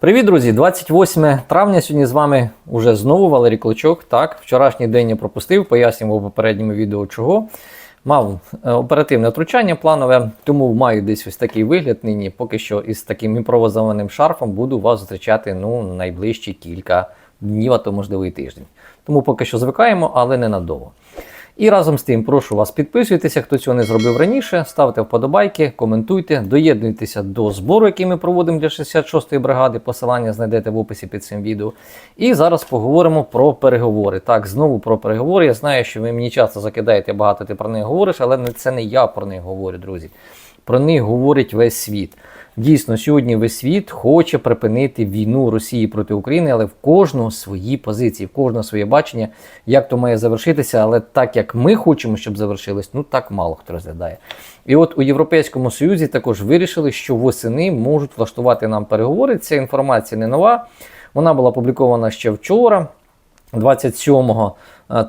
Привіт, друзі! 28 травня. Сьогодні з вами уже знову Валерій Клочок. Так, вчорашній день я пропустив, пояснював у попередньому відео чого. Мав е, оперативне втручання планове, тому маю десь ось такий вигляд нині. Поки що із таким імпровизованим шарфом буду вас зустрічати ну, найближчі кілька днів, а то можливо і тиждень. Тому поки що звикаємо, але ненадовго. І разом з тим прошу вас підписуйтеся, хто цього не зробив раніше, ставте вподобайки, коментуйте, доєднуйтеся до збору, який ми проводимо для 66-ї бригади. Посилання знайдете в описі під цим відео. І зараз поговоримо про переговори. Так, знову про переговори. Я знаю, що ви мені часто закидаєте, багато ти про них говориш, але це не я про них говорю, друзі. Про них говорить весь світ. Дійсно, сьогодні весь світ хоче припинити війну Росії проти України, але в кожного свої позиції, в кожного своє бачення, як то має завершитися. Але так як ми хочемо, щоб завершилось, ну так мало хто розглядає. І от у Європейському Союзі також вирішили, що восени можуть влаштувати нам переговори. Ця інформація не нова. Вона була опублікована ще вчора. 27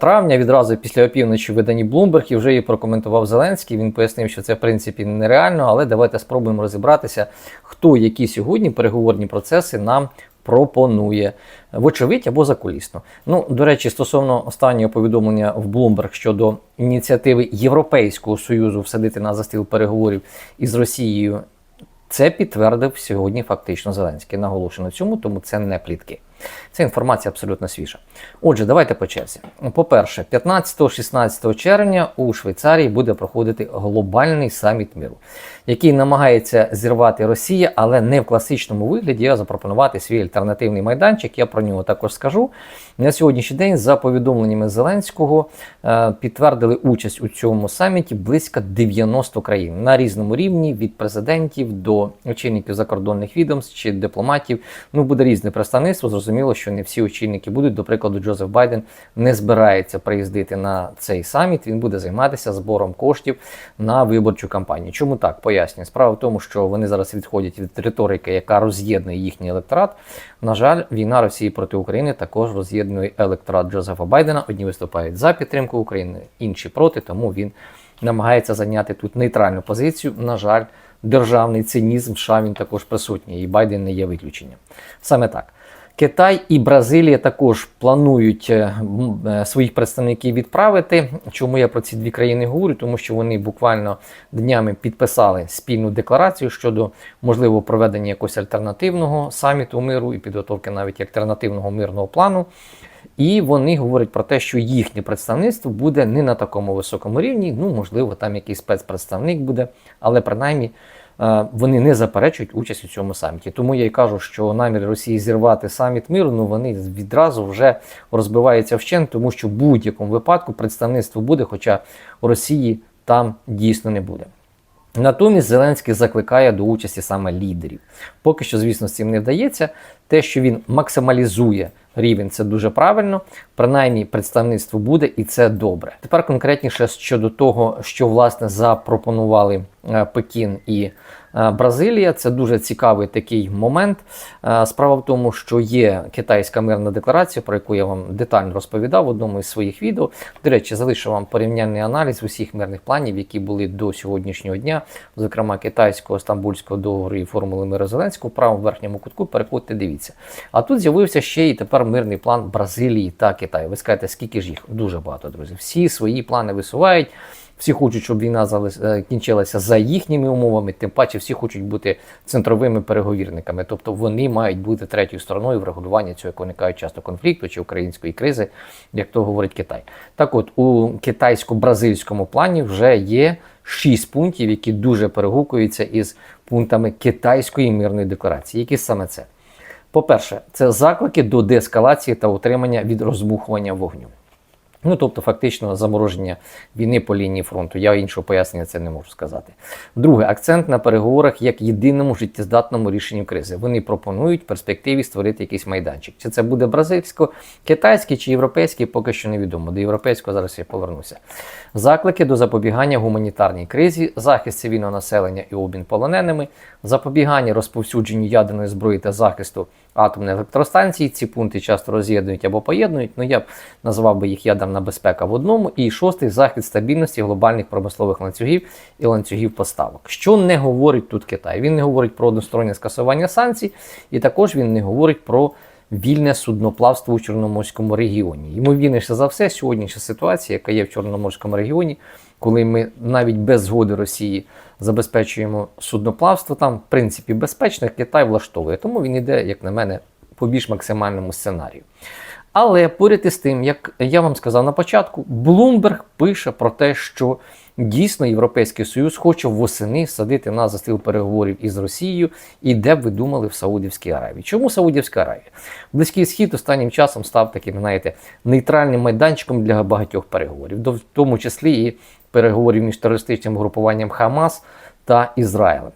травня, відразу після опівночі в виданні Bloomberg, і вже її прокоментував Зеленський. Він пояснив, що це в принципі нереально, але давайте спробуємо розібратися, хто які сьогодні переговорні процеси нам пропонує, вочевидь або закулісно. Ну, до речі, стосовно останнього повідомлення в Bloomberg щодо ініціативи Європейського союзу всадити на за стіл переговорів із Росією. Це підтвердив сьогодні фактично Зеленський. Наголошено цьому, тому це не плітки. Це інформація абсолютно свіжа. Отже, давайте по черзі. По-перше, 15-16 червня у Швейцарії буде проходити глобальний саміт миру, який намагається зірвати Росія, але не в класичному вигляді, а запропонувати свій альтернативний майданчик. Я про нього також скажу. На сьогоднішній день, за повідомленнями Зеленського, е, підтвердили участь у цьому саміті близько 90 країн на різному рівні від президентів до очільників закордонних відомств чи дипломатів. Ну буде різне представництво. Зрозуміло, що не всі очільники будуть. До прикладу, Джозеф Байден не збирається приїздити на цей саміт. Він буде займатися збором коштів на виборчу кампанію. Чому так? Пояснюю. Справа в тому, що вони зараз відходять від риторики, яка роз'єднує їхній електорат. На жаль, війна Росії проти України також роз'єднує електорат Джозефа Байдена. Одні виступають за підтримку України, інші проти, тому він намагається зайняти тут нейтральну позицію. На жаль, державний цинізм США він також присутній, і Байден не є виключенням. Саме так. Китай і Бразилія також планують е, е, своїх представників відправити. Чому я про ці дві країни говорю? Тому що вони буквально днями підписали спільну декларацію щодо можливого проведення якогось альтернативного саміту миру і підготовки навіть альтернативного мирного плану. І вони говорять про те, що їхнє представництво буде не на такому високому рівні. Ну, можливо, там якийсь спецпредставник буде, але принаймні вони не заперечують участь у цьому саміті. Тому я й кажу, що намір Росії зірвати саміт миру, ну вони відразу вже розбиваються вщент, тому що в будь-якому випадку представництво буде, хоча Росії там дійсно не буде. Натомість Зеленський закликає до участі саме лідерів. Поки що, звісно, з цим не вдається. Те, що він максималізує рівень, це дуже правильно. Принаймні, представництво буде, і це добре. Тепер конкретніше щодо того, що власне запропонували е, Пекін і Бразилія. Це дуже цікавий такий момент. Е, Справа в тому, що є китайська мирна декларація, про яку я вам детально розповідав в одному із своїх відео. До речі, залишу вам порівняльний аналіз усіх мирних планів, які були до сьогоднішнього дня, зокрема китайського, стамбульського договору і формули миру Зеленського, в правому верхньому кутку. Переходьте, дивіться. А тут з'явився ще і тепер мирний план Бразилії та Китаю. Ви скажете, скільки ж їх? Дуже багато, друзі. Всі свої плани висувають. Всі хочуть, щоб війна залис- е, за їхніми умовами, тим паче всі хочуть бути центровими переговірниками. Тобто вони мають бути третьою стороною врегулювання цього, як вони часто конфлікту чи української кризи, як то говорить Китай. Так от у китайсько-бразильському плані вже є шість пунктів, які дуже перегукуються із пунктами китайської мирної декларації. Які саме це? По-перше, це заклики до деескалації та утримання від розбухування вогню. Ну, тобто, фактично замороження війни по лінії фронту. Я іншого пояснення це не можу сказати. Друге, акцент на переговорах як єдиному життєздатному рішенню кризи. Вони пропонують перспективі створити якийсь майданчик. Чи це буде бразильсько-китайський чи європейський, поки що невідомо. До європейського зараз я повернуся. Заклики до запобігання гуманітарній кризі, захист цивільного населення і обмін полоненими, запобігання розповсюдженню ядерної зброї та захисту атомної електростанції. Ці пункти часто роз'єднують або поєднують. Ну я б назвав би їх ядерними ядерна безпека в одному, і шостий захист стабільності глобальних промислових ланцюгів і ланцюгів поставок. Що не говорить тут Китай? Він не говорить про одностороннє скасування санкцій, і також він не говорить про вільне судноплавство у Чорноморському регіоні. Ймовірніше за все, сьогоднішня ситуація, яка є в Чорноморському регіоні, коли ми навіть без згоди Росії забезпечуємо судноплавство, там, в принципі, безпечно, Китай влаштовує. Тому він йде, як на мене, по більш максимальному сценарію. Але поряд із тим, як я вам сказав на початку, Блумберг пише про те, що дійсно Європейський Союз хоче восени садити нас за стіл переговорів із Росією, і де б ви думали в Саудівській Аравії. Чому Саудівська Аравія? Близький схід останнім часом став таким, знаєте, нейтральним майданчиком для багатьох переговорів, в тому числі і переговорів між терористичним групуванням Хамас та Ізраїлем.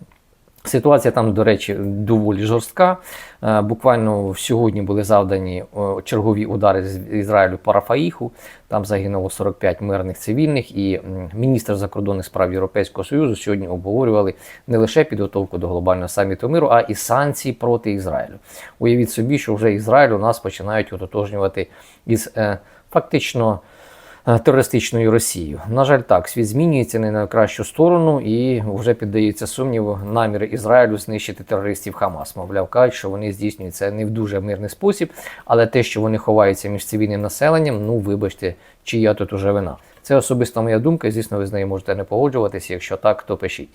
Ситуація там, до речі, доволі жорстка. Е, Буквально сьогодні були завдані чергові удари з Ізраїлю по Рафаїху. Там загинуло 45 мирних цивільних, і міністр закордонних справ Європейського Союзу сьогодні обговорювали не лише підготовку до глобального саміту миру, а і санкції проти Ізраїлю. Уявіть собі, що вже Ізраїль у нас починають ототожнювати із е, фактично е, терористичною Росією. На жаль, так, світ змінюється не на кращу сторону і вже піддається сумніву наміри Ізраїлю знищити терористів Хамас. Мовляв, кажуть, що вони здійснюють це не в дуже мирний спосіб, але те, що вони ховаються між цивільним населенням, ну вибачте, чия тут уже вина. Це особиста моя думка. Звісно, ви з нею можете не погоджуватися. Якщо так, то пишіть.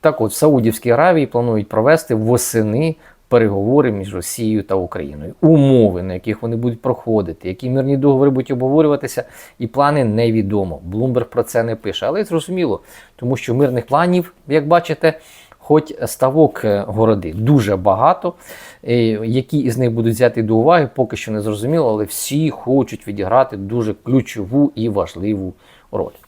Так от, в Саудівській Аравії планують провести восени переговори між Росією та Україною. Умови, на яких вони будуть проходити, які мирні договори будуть обговорюватися, і плани невідомо. Блумберг про це не пише, але зрозуміло, тому що мирних планів, як бачите, хоч ставок е, городи дуже багато. Е, Які із них будуть взяти до уваги, поки що не зрозуміло, але всі хочуть відіграти дуже ключову і важливу роль.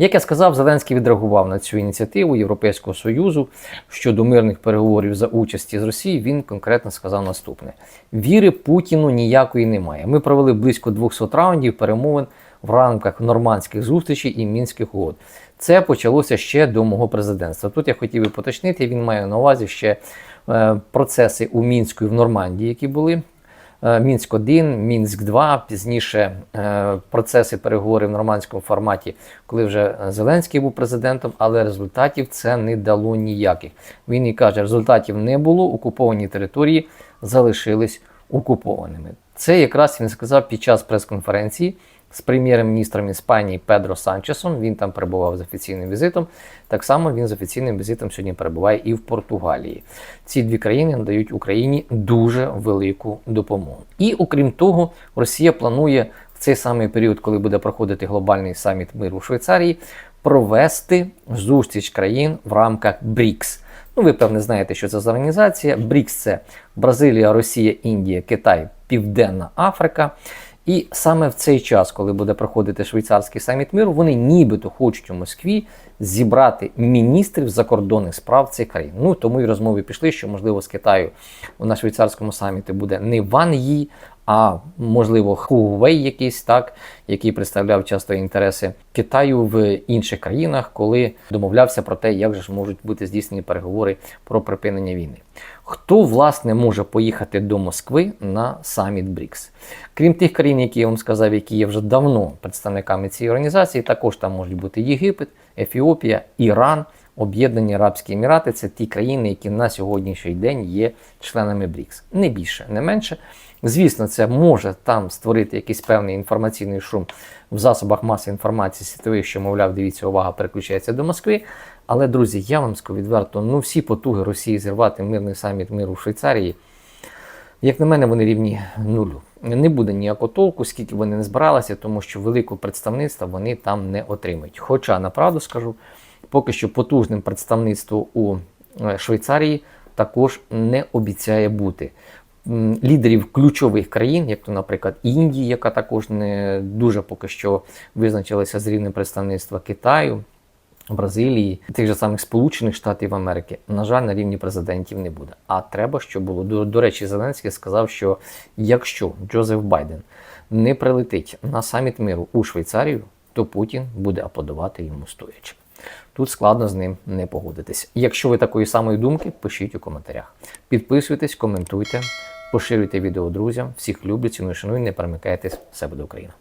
Як я сказав, Зеленський відреагував на цю ініціативу Європейського Союзу щодо мирних переговорів за участі з Росією. Він конкретно сказав наступне: віри Путіну ніякої немає. Ми провели близько 200 раундів перемовин в рамках нормандських зустрічей і мінських угод. Це почалося ще до мого президентства. Тут я хотів би поточнити, він має на увазі ще е, процеси у Мінську і в Нормандії, які були. Е, Мінськ 1 Мінськ 2 пізніше е, процеси переговорів в нормандському форматі, коли вже Зеленський був президентом, але результатів це не дало ніяких. Він і каже, результатів не було, окуповані території залишились окупованими. Це якраз він сказав під час прес-конференції з прем'єр-міністром Іспанії Педро Санчесом. Він там перебував з офіційним візитом. Так само він з офіційним візитом сьогодні перебуває і в Португалії. Ці дві країни надають Україні дуже велику допомогу. І окрім того, Росія планує в цей самий період, коли буде проходити глобальний саміт миру в Швейцарії, провести зустріч країн в рамках БРІКС. Ну, ви певне знаєте, що це за організація. БРІКС це Бразилія, Росія, Індія, Китай, Південна Африка. І саме в цей час, коли буде проходити швейцарський саміт миру, вони нібито хочуть у Москві зібрати міністрів закордонних справ цих країн. Ну тому і розмови пішли, що можливо з Китаю на швейцарському саміті буде не Ван Ї, а можливо Хувей якийсь так, який представляв часто інтереси Китаю в інших країнах, коли домовлявся про те, як же ж можуть бути здійснені переговори про припинення війни. Хто власне може поїхати до Москви на саміт БРІКС? Крім тих країн, які я вам сказав, які є вже давно представниками цієї організації, також там можуть бути Єгипет, Ефіопія, Іран. Об'єднані Арабські Емірати це ті країни, які на сьогоднішній день є членами БРІКС. Не більше, не менше. Звісно, це може там створити якийсь певний інформаційний шум в засобах маси інформації світових, що, мовляв, дивіться, увага переключається до Москви. Але, друзі, я вам скажу відверто, ну всі потуги Росії зірвати мирний саміт миру в Швейцарії, як на мене, вони рівні нулю. Не буде ніякого толку, скільки вони не збиралися, тому що великого представництва вони там не отримають. Хоча, направду скажу, поки що потужним представництво у е, Швейцарії також не обіцяє бути. Лідерів ключових країн, як то, наприклад, Індії, яка також не дуже поки що визначилася з рівнем представництва Китаю, Бразилії, тих же самих Сполучених Штатів Америки, на жаль, на рівні президентів не буде. А треба, щоб було. До, до речі, Зеленський сказав, що якщо Джозеф Байден не прилетить на саміт миру у Швейцарію, то Путін буде аплодувати йому стоячи. Тут складно з ним не погодитись. Якщо ви такої самої думки, пишіть у коментарях. Підписуйтесь, коментуйте, поширюйте відео друзям. Всіх люблю, ціную, шаную, не перемикайтесь. Все буде Україна!